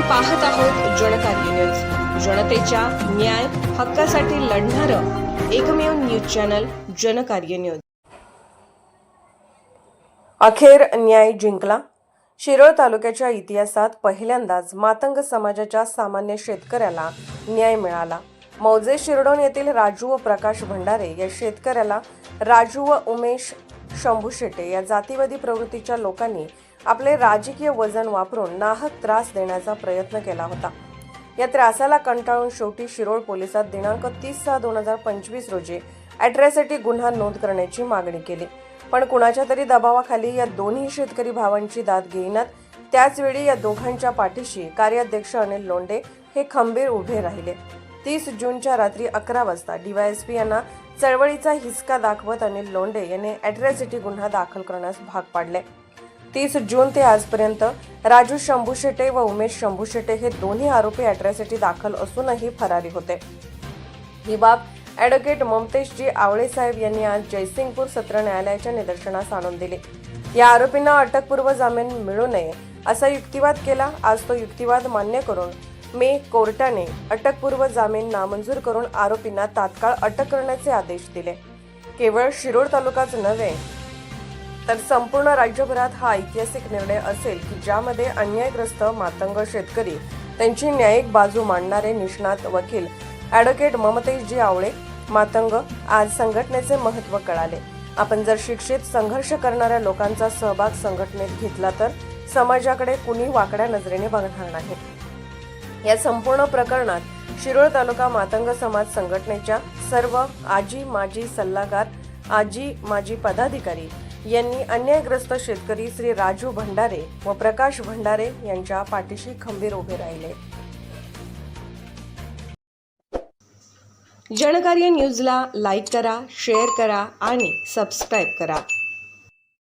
पाहत आहोत जनकार्य न्यूज जनतेच्या न्याय हक्कासाठी लढणारं एकमेव न्यूज चॅनल जनकार्य न्यूज अखेर न्याय जिंकला. शिरोळ तालुक्याच्या इतिहासात पहिल्यांदाच मातंग समाजाच्या सामान्य शेतकऱ्याला न्याय मिळाला. मौजे शिरडोन येथील राजू व प्रकाश भंडारे या शेतकऱ्याला राजू व उमेश शंभू शेटे या जातीवादी प्रवृत्तीच्या लोकांनी आपले राजकीय वजन वापरून नाहक त्रास देण्याचा प्रयत्न केला होता. या त्रासाला कंटाळून शेवटी शिरोळ पोलिसात दिनांक तीस सहा दोन हजार पंचवीस रोजी अॅट्रॅसिटी गुन्हा नोंद करण्याची मागणी केली. पण कुणाच्या तरी दबावाखाली या दोन्ही शेतकरी भावांची दाद घेईनात. त्याचवेळी या दोघांच्या पाठीशी कार्याध्यक्ष अनिल लोंडे हे खंबीर उभे राहिले. तीस जूनच्या रात्री अकरा वाजता डीवायएसपी यांना चळवळीचा हिसका दाखवत अनिल लोंडे यांनी अॅट्रॅसिटी गुन्हा दाखल करण्यास भाग पाडले. तीस जून ते आजपर्यंत राजू शंभू शेटे व उमेश शंभू शेटे हे दोन्ही आरोपी अॅट्रॅसिटी दाखल असूनही फरारी होते. ही बाब ॲडव्होकेट ममतेशजी आवळे साहेब यांनी आज जयसिंगपूर सत्र न्यायालयाच्या निदर्शनास आणून दिली. या आरोपींना अटकपूर्व जामीन मिळू नये असा युक्तिवाद केला. आज तो युक्तिवाद मान्य करून मे कोर्टाने अटकपूर्व जामीन नामंजूर करून आरोपींना तात्काळ अटक करण्याचे आदेश दिले. केवळ शिरोळ तालुकाच नव्हे तर संपूर्ण राज्यभरात हा ऐतिहासिक निर्णय असेल की ज्यामध्ये अन्यायग्रस्त मातंग शेतकरी त्यांची न्यायिक बाजू मांडणारे निष्णात वकील ॲडव्होकेट ममतेशजी आवळे मातंग आज संघटनेचे महत्त्व कळाले. आपण जर शिक्षित संघर्ष करणाऱ्या लोकांचा सहभाग संघटनेत घेतला तर समाजाकडे कुणी वाकड्या नजरेने बघणार नाही. या संपूर्ण प्रकरणात शिरोळ तालुका मातंग समाज संघटनेच्या सर्व आजी माजी सल्लागार आजी माजी पदाधिकारी यांनी अन्यायग्रस्त शेतकरी श्री राजू भंडारे व प्रकाश भंडारे यांच्या पाठीशी खंबीर उभे राहिले. जनकार्य न्यूजला लाईक करा शेअर करा आणि सबस्क्राईब करा.